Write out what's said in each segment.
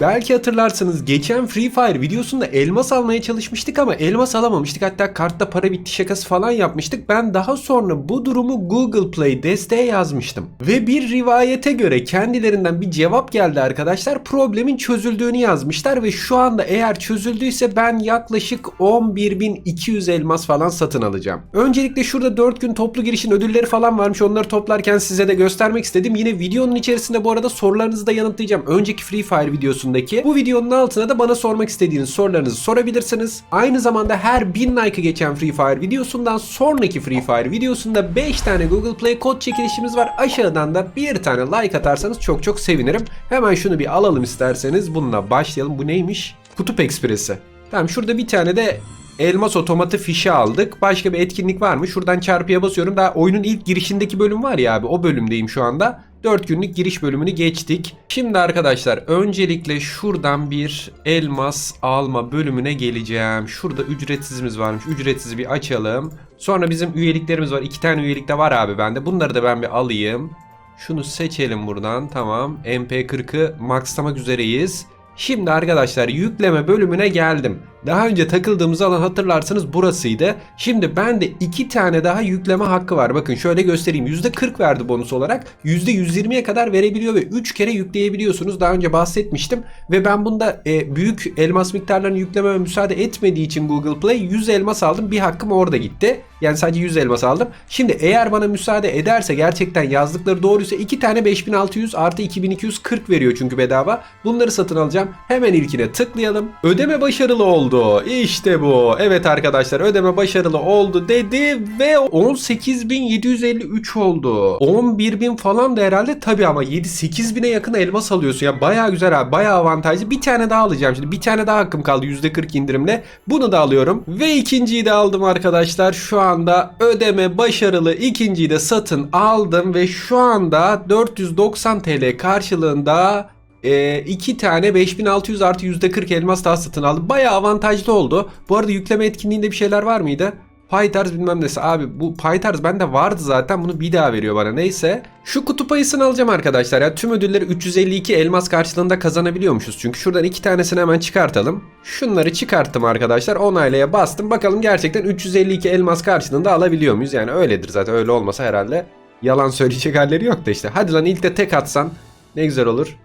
Belki hatırlarsınız geçen Free Fire videosunda elmas almaya çalışmıştık ama elmas alamamıştık. Hatta kartta para bitti şakası falan yapmıştık. Ben daha sonra bu durumu Google Play desteğe yazmıştım. Ve bir rivayete göre kendilerinden bir cevap geldi arkadaşlar. Problemin çözüldüğünü yazmışlar ve şu anda eğer çözüldüyse ben yaklaşık 11.200 elmas falan satın alacağım. Öncelikle şurada 4 gün toplu girişin ödülleri falan varmış. Onları toplarken size de göstermek istedim. Yine videonun içerisinde bu arada sorularınızı da yanıtlayacağım. Önceki Free Fire videosundaki bu videonun altına da bana sormak istediğiniz sorularınızı sorabilirsiniz. Aynı zamanda her 1000 like'ı geçen Free Fire videosundan sonraki Free Fire videosunda 5 tane Google Play kod çekilişimiz var. Aşağıdan da bir tane like atarsanız çok çok sevinirim. Hemen şunu bir alalım isterseniz. Bununla başlayalım. Bu neymiş? Kutup Ekspresi. Tamam şurada bir tane de elmas otomatı fişi aldık. Başka bir etkinlik var mı? Şuradan çarpıya basıyorum. Daha oyunun ilk girişindeki bölüm var ya abi. O bölümdeyim şu anda. 4 günlük giriş bölümünü geçtik. Şimdi arkadaşlar öncelikle şuradan bir elmas alma bölümüne geleceğim. Şurada ücretsizimiz varmış. Ücretsiz bir açalım. Sonra bizim üyeliklerimiz var. 2 tane üyelik de var abi bende. Bunları da ben bir alayım. Şunu seçelim buradan. Tamam. MP40'ı maxlamak üzereyiz. Şimdi arkadaşlar yükleme bölümüne geldim. Daha önce takıldığımız alan hatırlarsanız burasıydı. Şimdi bende iki tane daha yükleme hakkı var. Bakın şöyle göstereyim. %40 verdi bonus olarak. %120'ye kadar verebiliyor ve 3 kere yükleyebiliyorsunuz. Daha önce bahsetmiştim. Ve ben bunda e, büyük elmas miktarlarını yüklememe müsaade etmediği için Google Play 100 elmas aldım. Bir hakkım orada gitti. Yani sadece 100 elmas aldım. Şimdi eğer bana müsaade ederse gerçekten yazdıkları doğruysa 2 tane 5600 artı 2240 veriyor çünkü bedava. Bunları satın alacağım. Hemen ilkine tıklayalım. Ödeme başarılı oldu. İşte bu. Evet arkadaşlar ödeme başarılı oldu dedi ve 18753 oldu. 11000 falan da herhalde tabi ama 7-8000'e yakın elmas alıyorsun. Ya baya güzel abi baya avantajlı. Bir tane daha alacağım şimdi. Bir tane daha hakkım kaldı %40 indirimle. Bunu da alıyorum. Ve ikinciyi de aldım arkadaşlar. Şu anda ödeme başarılı. İkinciyi de satın aldım ve şu anda 490 TL karşılığında e, iki tane 5600 artı %40 elmas daha satın aldım. Baya avantajlı oldu. Bu arada yükleme etkinliğinde bir şeyler var mıydı? PyTarz bilmem nesi. Abi bu PyTarz bende vardı zaten. Bunu bir daha veriyor bana. Neyse. Şu kutup ayısını alacağım arkadaşlar ya. Tüm ödülleri 352 elmas karşılığında kazanabiliyormuşuz. Çünkü şuradan iki tanesini hemen çıkartalım. Şunları çıkarttım arkadaşlar. Onaylaya bastım. Bakalım gerçekten 352 elmas karşılığında alabiliyor muyuz? Yani öyledir zaten. Öyle olmasa herhalde yalan söyleyecek halleri yok da işte. Hadi lan ilk de tek atsan ne güzel olur.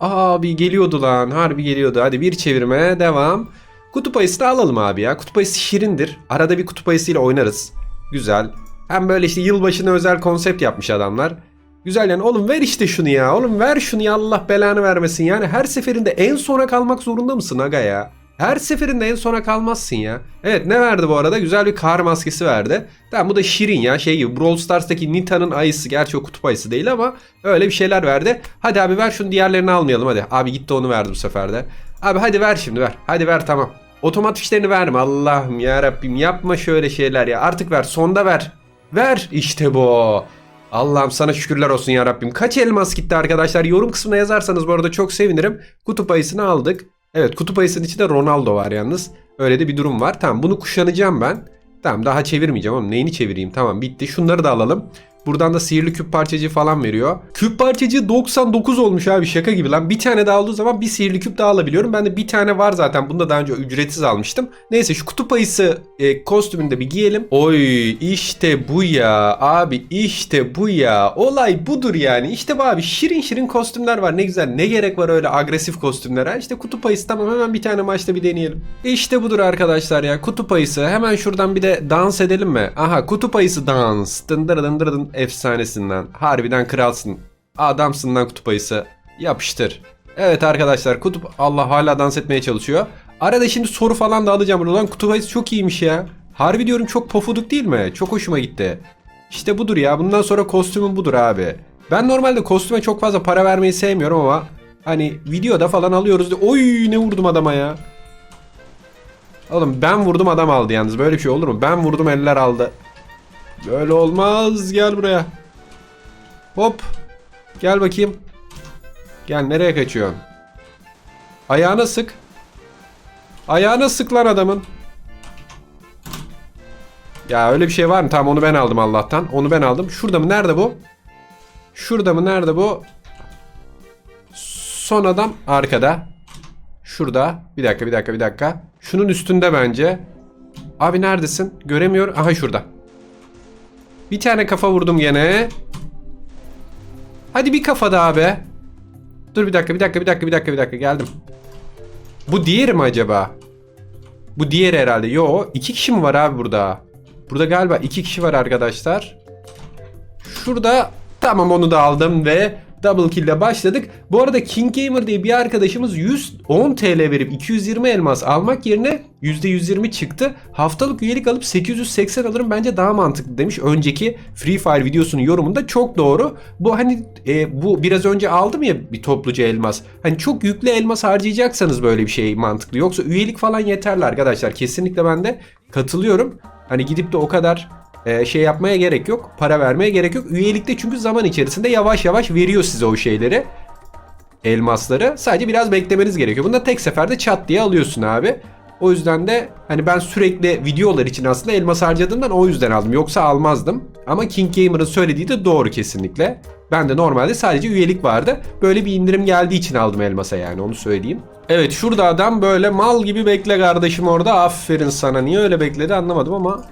Abi geliyordu lan. Harbi geliyordu. Hadi bir çevirme. Devam. Kutup ayısı da alalım abi ya. Kutup ayısı şirindir. Arada bir kutup ayısıyla oynarız. Güzel. Hem böyle işte yılbaşına özel konsept yapmış adamlar. Güzel yani oğlum ver işte şunu ya. Oğlum ver şunu ya Allah belanı vermesin. Yani her seferinde en sona kalmak zorunda mısın aga ya? Her seferinde en sona kalmazsın ya. Evet ne verdi bu arada? Güzel bir kar maskesi verdi. Tamam bu da şirin ya şey gibi. Brawl Stars'taki Nita'nın ayısı. Gerçi o kutup ayısı değil ama öyle bir şeyler verdi. Hadi abi ver şunu diğerlerini almayalım hadi. Abi gitti onu verdi bu sefer de. Abi hadi ver şimdi ver. Hadi ver tamam. Otomat fişlerini verme Allah'ım ya Rabbim yapma şöyle şeyler ya. Artık ver sonda ver. Ver işte bu. Allah'ım sana şükürler olsun ya Rabbim. Kaç elmas gitti arkadaşlar? Yorum kısmına yazarsanız bu arada çok sevinirim. Kutup ayısını aldık. Evet kutup ayısının içinde Ronaldo var yalnız. Öyle de bir durum var. Tamam bunu kuşanacağım ben. Tamam daha çevirmeyeceğim ama neyini çevireyim? Tamam bitti. Şunları da alalım. Buradan da sihirli küp parçacığı falan veriyor. Küp parçacığı 99 olmuş abi şaka gibi lan. Bir tane daha olduğu zaman bir sihirli küp daha alabiliyorum. Ben de bir tane var zaten. Bunu da daha önce ücretsiz almıştım. Neyse şu kutup ayısı e, kostümünü de bir giyelim. Oy işte bu ya. Abi işte bu ya. Olay budur yani. İşte bu abi şirin şirin kostümler var. Ne güzel. Ne gerek var öyle agresif kostümlere. İşte kutup ayısı tamam hemen bir tane maçta bir deneyelim. İşte budur arkadaşlar ya. Kutup ayısı. Hemen şuradan bir de dans edelim mi? Aha kutup ayısı dans. Dındır dındır dın efsanesinden. Harbiden kralsın. Adamsın lan kutup ayısı. Yapıştır. Evet arkadaşlar kutup Allah hala dans etmeye çalışıyor. Arada şimdi soru falan da alacağım. Ulan kutup ayısı çok iyiymiş ya. Harbi diyorum çok pofuduk değil mi? Çok hoşuma gitti. İşte budur ya. Bundan sonra kostümüm budur abi. Ben normalde kostüme çok fazla para vermeyi sevmiyorum ama hani videoda falan alıyoruz. diye- Oy ne vurdum adama ya. Oğlum ben vurdum adam aldı yalnız. Böyle bir şey olur mu? Ben vurdum eller aldı. Böyle olmaz. Gel buraya. Hop. Gel bakayım. Gel nereye kaçıyorsun? Ayağına sık. Ayağına sık lan adamın. Ya öyle bir şey var mı? Tamam onu ben aldım Allah'tan. Onu ben aldım. Şurada mı? Nerede bu? Şurada mı? Nerede bu? Son adam arkada. Şurada. Bir dakika bir dakika bir dakika. Şunun üstünde bence. Abi neredesin? Göremiyorum. Aha şurada. Bir tane kafa vurdum gene. Hadi bir kafa daha be. Dur bir dakika bir dakika bir dakika bir dakika bir dakika geldim. Bu diğeri mi acaba? Bu diğeri herhalde. Yo iki kişi mi var abi burada? Burada galiba iki kişi var arkadaşlar. Şurada tamam onu da aldım ve double kill ile başladık. Bu arada King Gamer diye bir arkadaşımız 110 TL verip 220 elmas almak yerine %120 çıktı. Haftalık üyelik alıp 880 alırım bence daha mantıklı demiş. Önceki Free Fire videosunun yorumunda çok doğru. Bu hani e, bu biraz önce aldım ya bir topluca elmas. Hani çok yüklü elmas harcayacaksanız böyle bir şey mantıklı. Yoksa üyelik falan yeterli arkadaşlar. Kesinlikle ben de katılıyorum. Hani gidip de o kadar e, şey yapmaya gerek yok. Para vermeye gerek yok. Üyelikte çünkü zaman içerisinde yavaş yavaş veriyor size o şeyleri. Elmasları. Sadece biraz beklemeniz gerekiyor. Bunu da tek seferde çat diye alıyorsun abi. O yüzden de hani ben sürekli videolar için aslında elmas harcadığımdan o yüzden aldım. Yoksa almazdım. Ama King Gamer'ın söylediği de doğru kesinlikle. Ben de normalde sadece üyelik vardı. Böyle bir indirim geldiği için aldım elmasa yani onu söyleyeyim. Evet şurada adam böyle mal gibi bekle kardeşim orada. Aferin sana. Niye öyle bekledi anlamadım ama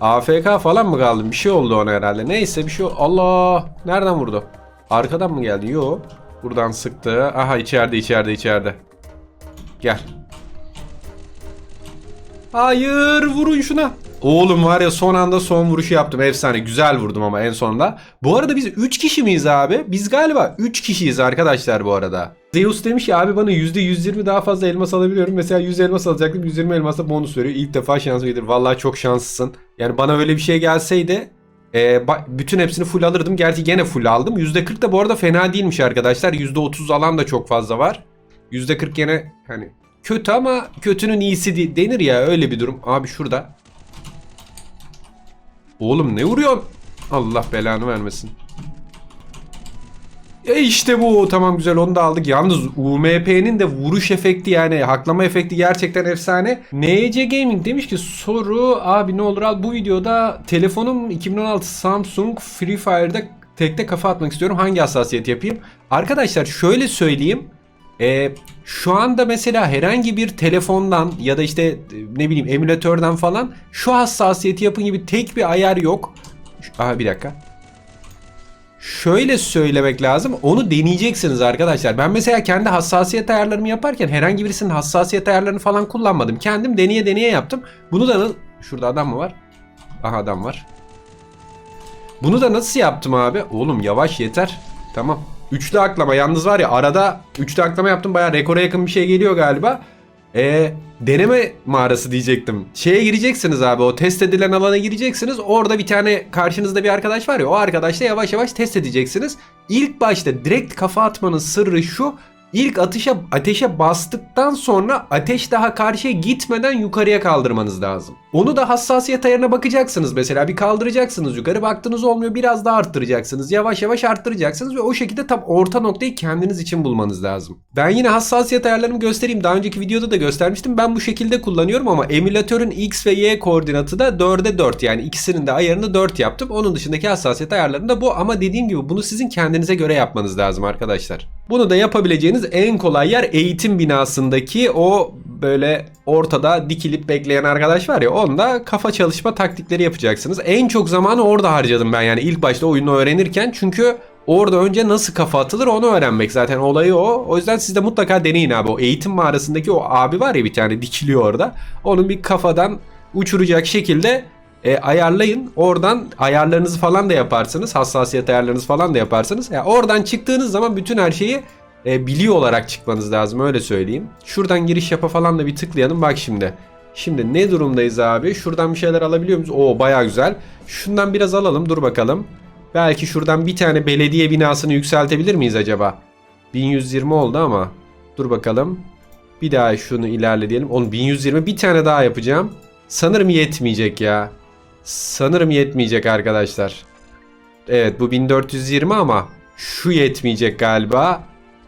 AFK falan mı kaldı? Bir şey oldu ona herhalde. Neyse bir şey Allah! Nereden vurdu? Arkadan mı geldi? Yo. Buradan sıktı. Aha içeride içeride içeride. Gel. Hayır vurun şuna. Oğlum var ya son anda son vuruşu yaptım. Efsane. Güzel vurdum ama en sonunda. Bu arada biz 3 kişi miyiz abi? Biz galiba 3 kişiyiz arkadaşlar bu arada. Zeus demiş ki abi bana %120 daha fazla elmas alabiliyorum. Mesela 100 elmas alacaktım. 120 elmasla bonus veriyor. İlk defa şans veriyor. Vallahi çok şanslısın. Yani bana öyle bir şey gelseydi e, bütün hepsini full alırdım. Gerçi gene full aldım. %40 da bu arada fena değilmiş arkadaşlar. %30 alan da çok fazla var. %40 gene hani kötü ama kötünün iyisi de- denir ya öyle bir durum. Abi şurada. Oğlum ne vuruyorsun? Allah belanı vermesin. E işte bu tamam güzel onu da aldık. Yalnız UMP'nin de vuruş efekti yani haklama efekti gerçekten efsane. NC Gaming demiş ki soru abi ne olur al bu videoda telefonum 2016 Samsung Free Fire'da tekte kafa atmak istiyorum. Hangi hassasiyet yapayım? Arkadaşlar şöyle söyleyeyim. Ee, şu anda mesela herhangi bir telefondan ya da işte e, ne bileyim emülatörden falan şu hassasiyeti yapın gibi tek bir ayar yok. Aha bir dakika şöyle söylemek lazım. Onu deneyeceksiniz arkadaşlar. Ben mesela kendi hassasiyet ayarlarımı yaparken herhangi birisinin hassasiyet ayarlarını falan kullanmadım. Kendim deneye deneye yaptım. Bunu da şurada adam mı var? Aha adam var. Bunu da nasıl yaptım abi? Oğlum yavaş yeter. Tamam. Üçlü aklama. Yalnız var ya arada üçlü aklama yaptım. Bayağı rekora yakın bir şey geliyor galiba. Ee, deneme mağarası diyecektim. Şeye gireceksiniz abi o test edilen alana gireceksiniz. Orada bir tane karşınızda bir arkadaş var ya o arkadaşla yavaş yavaş test edeceksiniz. İlk başta direkt kafa atmanın sırrı şu. İlk atışa ateşe bastıktan sonra ateş daha karşıya gitmeden yukarıya kaldırmanız lazım. Onu da hassasiyet ayarına bakacaksınız mesela bir kaldıracaksınız yukarı baktınız olmuyor biraz daha arttıracaksınız. Yavaş yavaş arttıracaksınız ve o şekilde tam orta noktayı kendiniz için bulmanız lazım. Ben yine hassasiyet ayarlarımı göstereyim. Daha önceki videoda da göstermiştim. Ben bu şekilde kullanıyorum ama emülatörün X ve Y koordinatı da 4'e 4 yani ikisinin de ayarını 4 yaptım. Onun dışındaki hassasiyet ayarlarında da bu ama dediğim gibi bunu sizin kendinize göre yapmanız lazım arkadaşlar. Bunu da yapabileceğiniz en kolay yer eğitim binasındaki o böyle ortada dikilip bekleyen arkadaş var ya onda kafa çalışma taktikleri yapacaksınız. En çok zamanı orada harcadım ben yani ilk başta oyunu öğrenirken çünkü orada önce nasıl kafa atılır onu öğrenmek zaten olayı o. O yüzden siz de mutlaka deneyin abi. O eğitim mağarasındaki o abi var ya bir tane dikiliyor orada. Onun bir kafadan uçuracak şekilde e, ayarlayın. Oradan ayarlarınızı falan da yaparsınız. Hassasiyet ayarlarınızı falan da yaparsınız. Ya oradan çıktığınız zaman bütün her şeyi e, biliyor olarak çıkmanız lazım öyle söyleyeyim. Şuradan giriş yapa falan da bir tıklayalım. Bak şimdi. Şimdi ne durumdayız abi? Şuradan bir şeyler alabiliyor muyuz? Oo baya güzel. Şundan biraz alalım. Dur bakalım. Belki şuradan bir tane belediye binasını yükseltebilir miyiz acaba? 1120 oldu ama. Dur bakalım. Bir daha şunu ilerleyelim. Onu 1120 bir tane daha yapacağım. Sanırım yetmeyecek ya. Sanırım yetmeyecek arkadaşlar. Evet bu 1420 ama şu yetmeyecek galiba.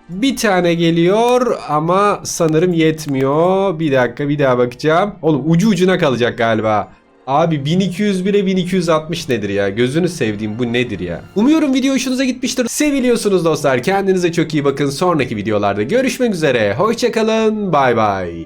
Bir tane geliyor ama sanırım yetmiyor. Bir dakika bir daha bakacağım. Oğlum ucu ucuna kalacak galiba. Abi 1201'e 1260 nedir ya? Gözünü sevdiğim bu nedir ya? Umuyorum video hoşunuza gitmiştir. Seviliyorsunuz dostlar. Kendinize çok iyi bakın. Sonraki videolarda görüşmek üzere. Hoşçakalın. Bay bay.